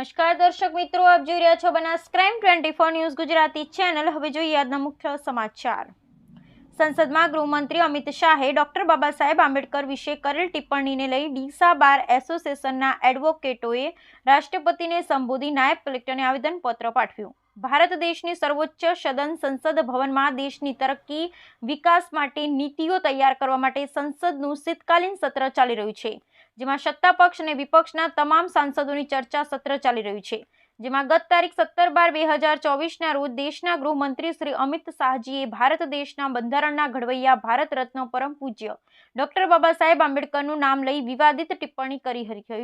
દર્શક મિત્રો, આપ જોઈ રહ્યા છો Banas crime twenty four news Gujarati channel. હવે જોઈએ આજના મુખ્ય સમાચાર. સંસદમાં ગૃહમંત્રી અમિત શાહે ડોક્ટર બાબા સાહેબ આંબેડકર વિશે કરેલ ટિપ્પણીને લઈ ડીસા બાર એસોસિએશનના એડવોકેટોએ રાષ્ટ્રપતિને સંબોધી નાયબ કલેક્ટરને આવેદનપત્ર પાઠવ્યું. ભારત દેશની સર્વોચ્ચ સદન સંસદ ભવનમાં દેશની તરક્કી, વિકાસ માટે નીતિઓ તૈયાર કરવા માટે સંસદનું શીતકાલીન સત્ર ચાલી રહ્યું છે. જેમાં સત્તા પક્ષ અને વિપક્ષના તમામ સાંસદોની ચર્ચા સત્ર ચાલી રહ્યું છે. જેમાં ગત તારીખ સત્તર બાર બે હજાર ચોવીસના રોજ દેશના ગૃહમંત્રી શ્રી અમિત શાહજીએ ભારત દેશના બંધારણના ઘડવૈયા ભારત રત્ન પરમ પૂજ્ય ડોક્ટર બાબા સાહેબ આંબેડકરનું નામ લઈ વિવાદિત ટિપ્પણી કરી હતી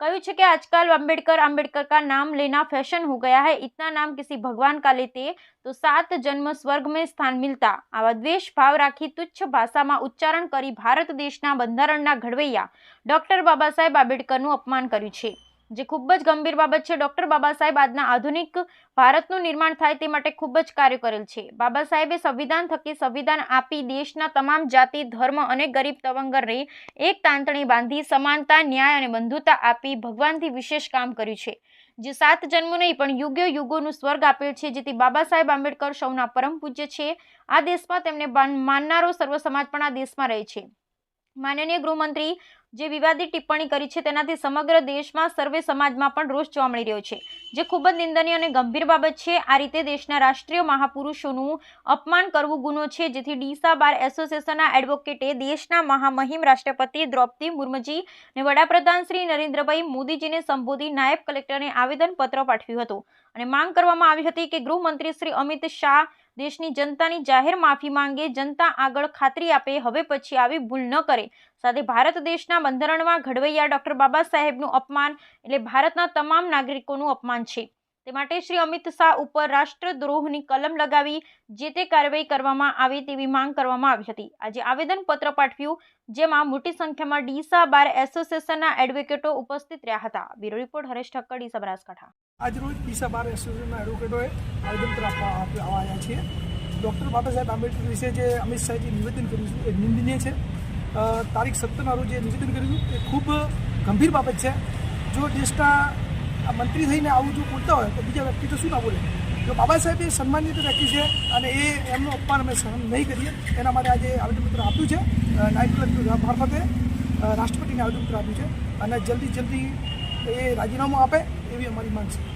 કહ્યું છે કે આજકાલ आम्बेडकर आम्बेडकर का नाम लेना फैशन हो गया है इतना नाम किसी भगवान का लेते तो सात जन्म स्वर्ग में स्थान मिलता આવા દ્વેષ ભાવ રાખી તુચ્છ ભાષામાં ઉચ્ચારણ કરી ભારત દેશના બંધારણના ઘડવૈયા ડોક્ટર બાબા સાહેબ આંબેડકરનું અપમાન કર્યું છે જે ખૂબ જ ગંભીર બાબત છે, ડોક્ટર બાબા સાહેબ આજના આધુનિક ભારતનું નિર્માણ થાય તે માટે ખૂબ જ કાર્ય કરેલ છે. બાબા સાહેબે સંવિધાન થકી સંવિધાન આપી દેશના તમામ જાતિ, ધર્મ અને ગરીબ તવંગરને એક તાંતણી બાંધી સમાનતા, ન્યાય અને બંધુતા આપી ભગવાનથી વિશેષ કામ કર્યું છે. જે સાત જન્મો નહીં, પણ યુગ્ય યુગોનું સ્વર્ગ આપેલ છે, જેથી બાબા સાહેબ આંબેડકર સૌના પરમ પૂજ્ય છે. આ દેશમાં તેમને માનનારો સર્વ સમાજ પણ આ દેશમાં રહે છે. માનનીય ગૃહમંત્રી જે વિવાદિત ટિપ્પણી કરી છે તેનાથી સમગ્ર દેશમાં સર્વે સમાજમાં પણ રોષ જોવા મળી રહ્યો છે. જે ખૂબ જ નિંદનીય અને ગંભીર બાબત છે, આ રીતે દેશના રાષ્ટ્રીય મહાપુરુષોનું અપમાન કરવું ગુનો છે, જેથી ડીસા બાર એસોસિએશનના એડવોકેટે દેશના મહામહિમ રાષ્ટ્રપતિ દ્રૌપદી મુર્મુજી અને વડાપ્રધાન શ્રી નરેન્દ્રભાઈ મોદીજીને સંબોધી નાયબ કલેક્ટરને આવેદનપત્ર પાઠવ્યું હતું. અને માંગ કરવામાં આવી હતી કે ગૃહમંત્રી શ્રી અમિત શાહ દેશની જનતાની જાહેર માફી માંગે, જનતા આગળ ખાતરી આપે, હવે પછી આવી ભૂલ ન કરે. સાથે ભારત દેશના બંધારણમાં ઘડવૈયા ડોક્ટર બાબા સાહેબનું અપમાન, એટલે ભારતના તમામ નાગરિકોનું અપમાન છે. તે માટે શ્રી અમિત શાહ ઉપર રાષ્ટ્રદ્રોહની કલમ લગાવી, જે તે કાર્યવાહી કરવામાં આવે તેવી માંગ કરવામાં આવી હતી. આજે આવેદનપત્ર પાઠવ્યું, જેમાં મોટી સંખ્યામાં ડીસા બાર એસોસિએશનના એડવોકેટો ઉપસ્થિત રહ્યા હતા. બ્યુરો રિપોર્ટ હરેશ ઠક્કર ડીસા બનાસકાંઠા આજરોજ ડીસા બાર એસોસિએશનના એડવોકેટોએ આવેદનપત્ર આપવા આવ્યા છીએ ડૉક્ટર બાબા સાહેબ આંબેડકર વિશે જે અમિત શાહે જે નિવેદન કર્યું છે, એ નિંદનીય છે. તારીખ સત્તરના રોજ જે નિવેદન કર્યું એ ખૂબ ગંભીર બાબત છે. જો દેશના આ મંત્રી થઈને આવું જો બોલતા હોય, તો બીજા વ્યક્તિ તો શું ના બોલે? જો બાબા સાહેબ એ સન્માનિત વ્યક્તિ છે અને એ એમનું અપમાન અમે સહન નહીં કરીએ. એના માટે આજે આવેદનપત્ર આપ્યું છે. નાયબ કલેક્ટર મારફતે રાષ્ટ્રપતિને આવેદનપત્ર આપ્યું છે. અને જલ્દી જલ્દી એ રાજીનામું આપે એવી અમારી માંગ છે.